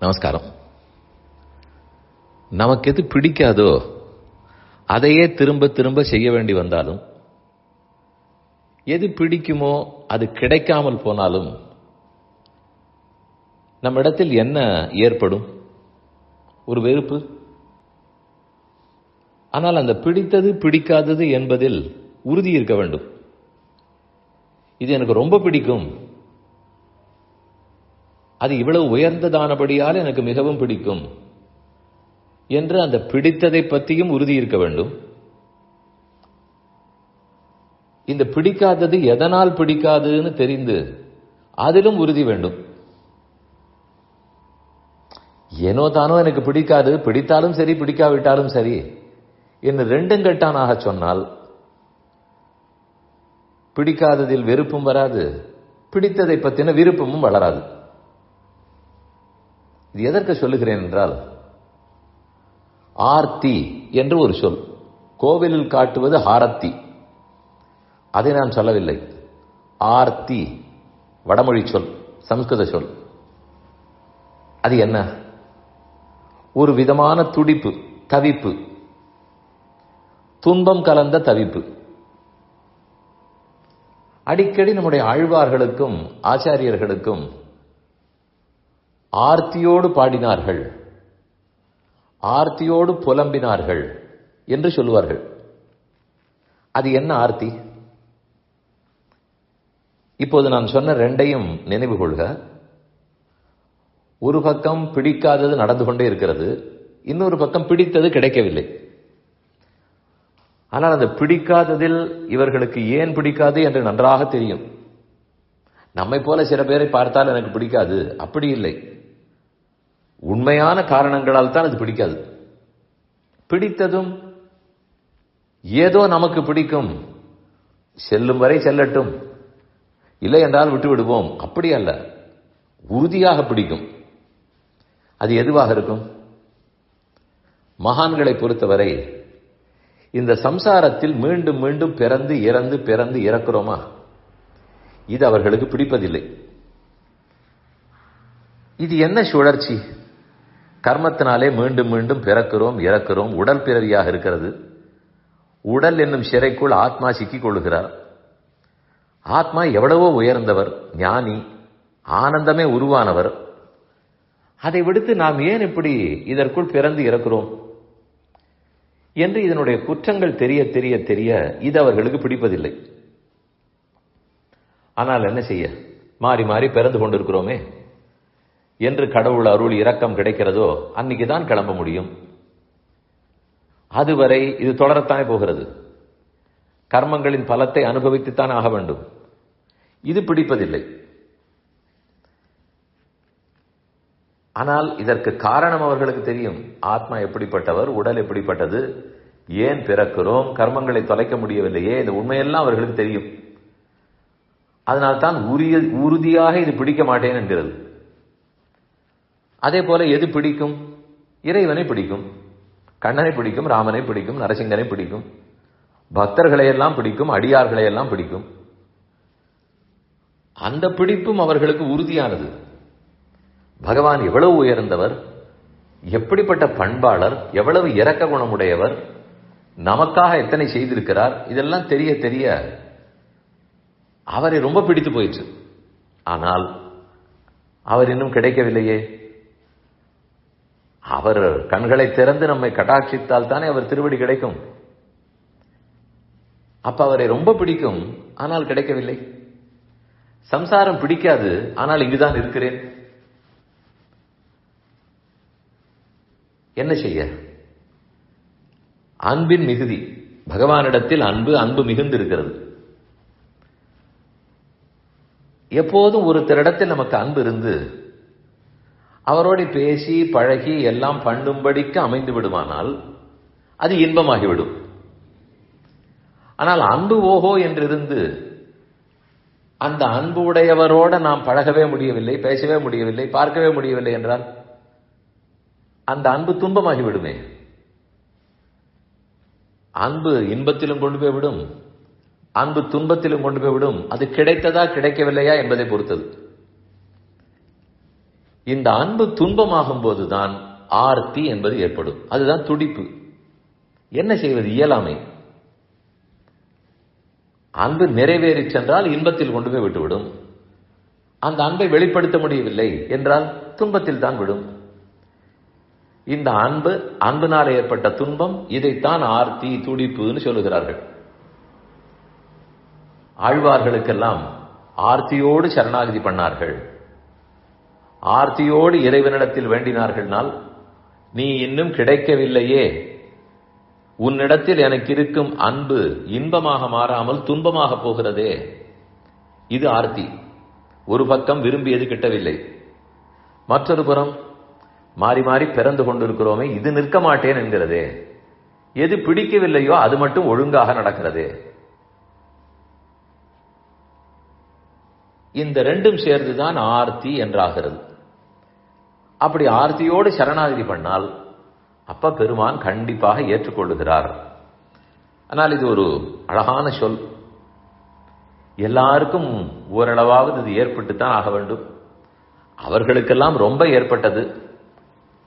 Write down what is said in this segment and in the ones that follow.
நமஸ்காரம். நமக்கு எது பிடிக்காதோ அதையே திரும்ப திரும்ப செய்ய வேண்டி வந்தாலும் எது பிடிக்குமோ அது கிடைக்காமல் போனாலும் நம்ம இடத்தில் என்ன ஏற்படும்? ஒரு வெறுப்பு. ஆனால் அந்த பிடித்தது பிடிக்காதது என்பதில் உறுதி இருக்க வேண்டும். இது எனக்கு ரொம்ப பிடிக்கும். அது இவ்வளவு உயர்ந்ததானபடியால் எனக்கு மிகவும் பிடிக்கும் என்று அந்த பிடித்ததை பற்றியும் உறுதி இருக்க வேண்டும். இந்த பிடிக்காதது எதனால் பிடிக்காதுன்னு தெரிந்து அதிலும் உறுதி வேண்டும். ஏனோ தானோ எனக்கு பிடிக்காது பிடித்தாலும் சரி பிடிக்காவிட்டாலும் சரி என்று ரெண்டும் கட்டானாக சொன்னால் பிடிக்காததில் வெறுப்பும் வராது பிடித்ததை பற்றின விருப்பமும் வளராது. இது எதற்கு சொல்லுகிறேன் என்றால் ஆர்த்தி என்று ஒரு சொல். கோவிலில் காட்டுவது ஹாரத்தி. அதை நான் சொல்லவில்லை. ஆர்த்தி வடமொழி சொல் சம்ஸ்கிருத சொல். அது என்ன? ஒரு விதமான துடிப்பு தவிப்பு. துன்பம் கலந்த தவிப்பு. அடிக்கடி நம்முடைய ஆழ்வார்களுக்கும் ஆச்சாரியர்களுக்கும் ஆர்த்தியோடு பாடினார்கள். ஆர்த்தியோடு புலம்பினார்கள் என்று சொல்லுவார்கள். அது என்ன ஆர்த்தி? இப்போது நான் சொன்ன ரெண்டையும் நினைவு கொள்க. ஒரு பக்கம் பிடிக்காதது நடந்து கொண்டே இருக்கிறது இன்னொரு பக்கம் பிடித்தது கிடைக்கவில்லை. ஆனால் அந்த பிடிக்காததில் இவர்களுக்கு ஏன் பிடிக்காது என்று நன்றாக தெரியும். நம்மை போல சில பேரை பார்த்தால் எனக்கு பிடிக்காது அப்படி இல்லை. உண்மையான காரணங்களால் தான் அது பிடிக்காது. பிடித்ததும் ஏதோ நமக்கு பிடிக்கும். செல்லும் வரை செல்லட்டும். இல்லை என்றால் விட்டு விடுவோம். அப்படி அல்ல. உறுதியாக பிடிக்கும். அது எதுவாக இருக்கும்? மகான்களை பொறுத்தவரை இந்த சம்சாரத்தில் மீண்டும் மீண்டும் பிறந்து இறந்து பிறந்து இறக்குறோமா? இது அவர்களுக்கு பிடிப்பதில்லை. இது என்ன சுழற்சி? கர்மத்தினாலே மீண்டும் மீண்டும் பிறக்கிறோம் இறக்கிறோம் உடல் பிறவியாக இருக்கிறது. உடல் என்னும் சிறைக்குள் ஆத்மா சிக்கிக் கொள்கிறார் ஆத்மா எவ்வளவோ உயர்ந்தவர் ஞானி ஆனந்தமே உருவானவர். அதை விடுத்து நாம் ஏன் இப்படி இதற்குள் பிறந்து இறக்கிறோம்? என்று இதனுடைய குற்றங்கள் தெரிய தெரிய தெரிய இது அவர்களுக்கு பிடிப்பதில்லை. ஆனால் என்ன செய்ய? மாறி மாறி பிறந்து கொண்டிருக்கிறோமே. என்று கடவுள் அருள் இரக்கம் கிடைக்கிறதோ அன்னைக்கு தான் கிளம்ப முடியும். அதுவரை இது தொடரத்தானே போகிறது. கர்மங்களின் பலத்தை அனுபவித்துத்தான் ஆக வேண்டும். இது பிடிப்பதில்லை. ஆனால் இதற்கு காரணம் அவர்களுக்கு தெரியும். ஆத்மா எப்படிப்பட்டவர் உடல் எப்படிப்பட்டது ஏன் பிறக்கிறோம் கர்மங்களை தொலைக்க முடியவில்லையே இந்த உண்மையெல்லாம் அவர்களுக்கு தெரியும். அதனால்தான் உரிய உறுதியாக இது பிடிக்க மாட்டேன் என்கிறது. அதே போல எது பிடிக்கும்? இறைவனை பிடிக்கும். கண்ணனை பிடிக்கும் ராமனை பிடிக்கும் நரசிங்கனை பிடிக்கும். பக்தர்களை எல்லாம் பிடிக்கும் அடியார்களையெல்லாம் பிடிக்கும். அந்த பிடிப்பும் அவர்களுக்கு உறுதியானது. பகவான் எவ்வளவு உயர்ந்தவர் எப்படிப்பட்ட பண்பாளர் எவ்வளவு இரக்க குணமுடையவர் நமக்காக எத்தனை செய்திருக்கிறார் இதெல்லாம் தெரிய தெரிய அவரை ரொம்ப பிடித்து போயிற்று ஆனால் அவர் இன்னும் கிடைக்கவில்லையே. அவர் கண்களை திறந்து நம்மை கட்டாட்சித்தால் தானே அவர் திருவடி கிடைக்கும். அப்ப அவரை ரொம்ப பிடிக்கும் ஆனால் கிடைக்கவில்லை. சம்சாரம் பிடிக்காது ஆனால் இங்குதான் இருக்கிறேன். என்ன செய்ய? அன்பின் மிகுதி. பகவானிடத்தில் அன்பு அன்பு மிகுந்து இருக்கிறது எப்போதும் ஒருத்தரிடத்தில் நமக்கு அன்பு இருந்து அவரோடு பேசி பழகி எல்லாம் பண்ணும்படிக்கு அமைந்து விடுமானால் அது இன்பமாகிவிடும். ஆனால் அன்பு ஓஹோ என்றிருந்து அந்த அன்பு உடையவரோட நாம் பழகவே முடியவில்லை பேசவே முடியவில்லை பார்க்கவே முடியவில்லை என்றால் அந்த அன்பு துன்பமாகிவிடுமே. அன்பு இன்பத்திலும் கொண்டு போய்விடும் அன்பு துன்பத்திலும் கொண்டு போய்விடும் அது கிடைத்ததா கிடைக்கவில்லையா என்பதை பொறுத்தது. இந்த அன்பு துன்பமாகும் போதுதான் ஆர்த்தி என்பது ஏற்படும். அதுதான் துடிப்பு. என்ன செய்வது? இயலாமை. அன்பு நிறைவேறி சென்றால் இன்பத்தில் கொண்டு போய் விட்டுவிடும். அந்த அன்பை வெளிப்படுத்த முடியவில்லை என்றால் துன்பத்தில் தான் விடும். இந்த அன்பு அன்பினால் ஏற்பட்ட துன்பம் இதைத்தான் ஆர்த்தி துடிப்புன்னு சொல்லுகிறார்கள். ஆழ்வார்களுக்கெல்லாம் ஆர்த்தியோடு சரணாகதி பண்ணார்கள். ஆர்த்தியோடு இறைவனிடத்தில் வேண்டினார்கள்னால் நீ இன்னும் கிடைக்கவில்லையே. உன்னிடத்தில் எனக்கு இருக்கும் அன்பு இன்பமாக மாறாமல் துன்பமாக போகிறதே. இது ஆர்த்தி. ஒரு பக்கம் விரும்பியது கிட்டவில்லை. மற்றொரு புறம் மாறி மாறி பிறந்து கொண்டிருக்கிறோமே இது நிற்க மாட்டேன் என்கிறதே. எது பிடிக்கவில்லையோ அது மட்டும் ஒழுங்காக நடக்கிறதே. இந்த ரெண்டும் சேர்ந்துதான் ஆர்த்தி என்றாகிறது. அப்படி ஆர்த்தியோடு சரணாகதி பண்ணால் அப்ப பெருமான் கண்டிப்பாக ஏற்றுக்கொள்ளுகிறார். ஆனால் இது ஒரு அழகான சொல். எல்லாருக்கும் ஓரளவாவது இது ஏற்பட்டுத்தான் ஆக வேண்டும். அவர்களுக்கெல்லாம் ரொம்ப ஏற்பட்டது.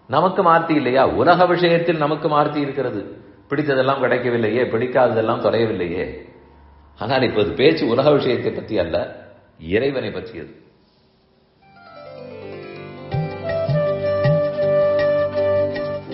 நமக்கு மார்த்தி இல்லையா? உலக விஷயத்தில் நமக்கு மார்த்தி இருக்கிறது. பிடித்ததெல்லாம் கிடைக்கவில்லையே பிடிக்காததெல்லாம் தொலையவில்லையே. ஆனால் இப்போது பேச்சு உலக விஷயத்தை பற்றி அல்ல இறைவனை பற்றியது.